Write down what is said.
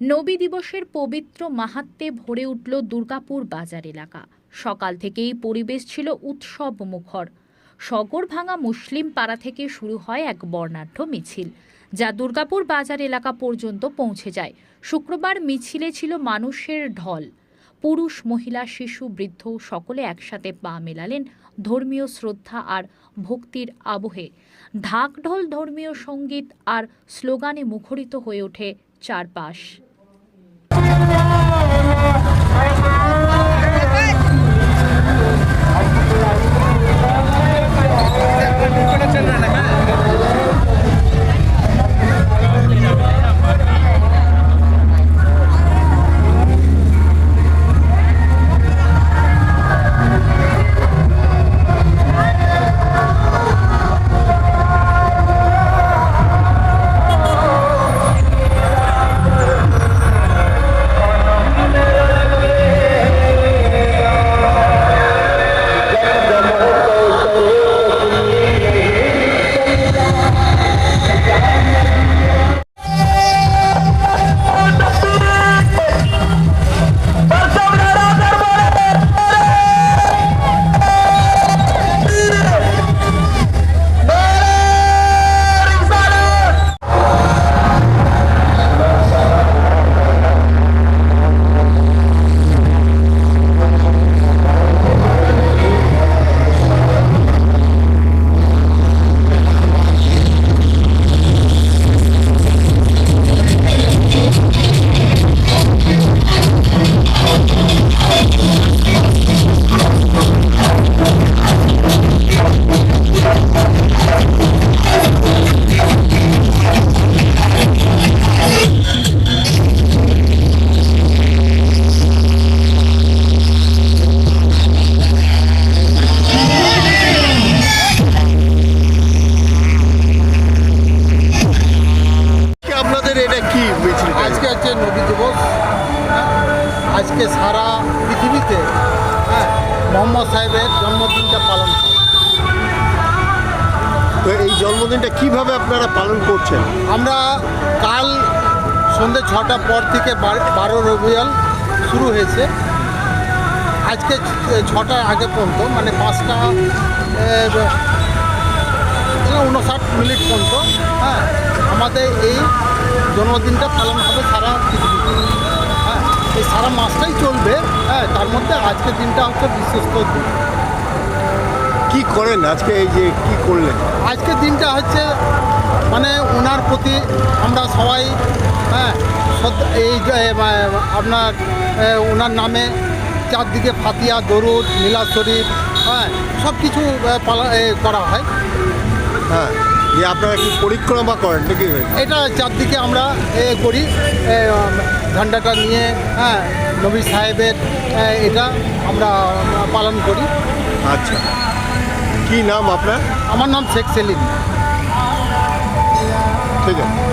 নবী দিবসের পবিত্র মাহাত্মে ভরে উঠল দুর্গাপুর বাজার এলাকা। সকাল থেকেই পরিবেশ ছিল উৎসব মুখর শগর ভাঙা মুসলিম পাড়া থেকে শুরু হয় এক বর্ণাঢ্য মিছিল, যা দুর্গাপুর বাজার এলাকা পর্যন্ত পৌঁছে যায়। শুক্রবার মিছিলে ছিল মানুষের ঢল। পুরুষ, মহিলা, শিশু, বৃদ্ধ সকলে একসাথে পা মেলালেন ধর্মীয় শ্রদ্ধা আর ভক্তির আবহে। ঢাক ঢোল ধর্মীয় সংগীত আর স্লোগানে মুখরিত হয়ে ওঠে চারপাশ। আপনাদের এটা কি মিছিল আজকে হচ্ছে নবী দিবস হ্যাঁ, আজকে সারা পৃথিবীতে হ্যাঁ মোহাম্মদ সাহেবের জন্মদিনটা পালন হয়। তো এই জন্মদিনটা কীভাবে আপনারা পালন করছেন? আমরা কাল সন্ধ্যে ছটা পর থেকে বার- বারো রবিয়াল শুরু হয়েছে। আজকে ছটার আগে পর্যন্ত মানে পাঁচটা উনষাট মিনিট পর্যন্ত হ্যাঁ আমাদের এই জন্মদিনটা পালন হবে সারা হ্যাঁ এই সারা মাসটাই চলবে। হ্যাঁ তার মধ্যে আজকের দিনটা হচ্ছে বিশ্বস্ত দিন। কি করেন আজকে এই যে কি করলেন? আজকের দিনটা হচ্ছে মানে ওনার প্রতি আমরা সবাই হ্যাঁ এই যে, আপনার ওনার নামে চারদিকে ফাতিয়া দরুদ মিলাদ শরীফ হ্যাঁ সব কিছু করা হয়। হ্যাঁ। যে আপনারা কি পরিক্রমা করেন নাকি? এটা চারদিকে আমরা এ করি। ঝান্ডাটা নিয়ে হ্যাঁ নবী সাহেবের এটা আমরা পালন করি। আচ্ছা। কি নাম আপনার? আমার নাম শেখ সেলিম। ঠিক আছে।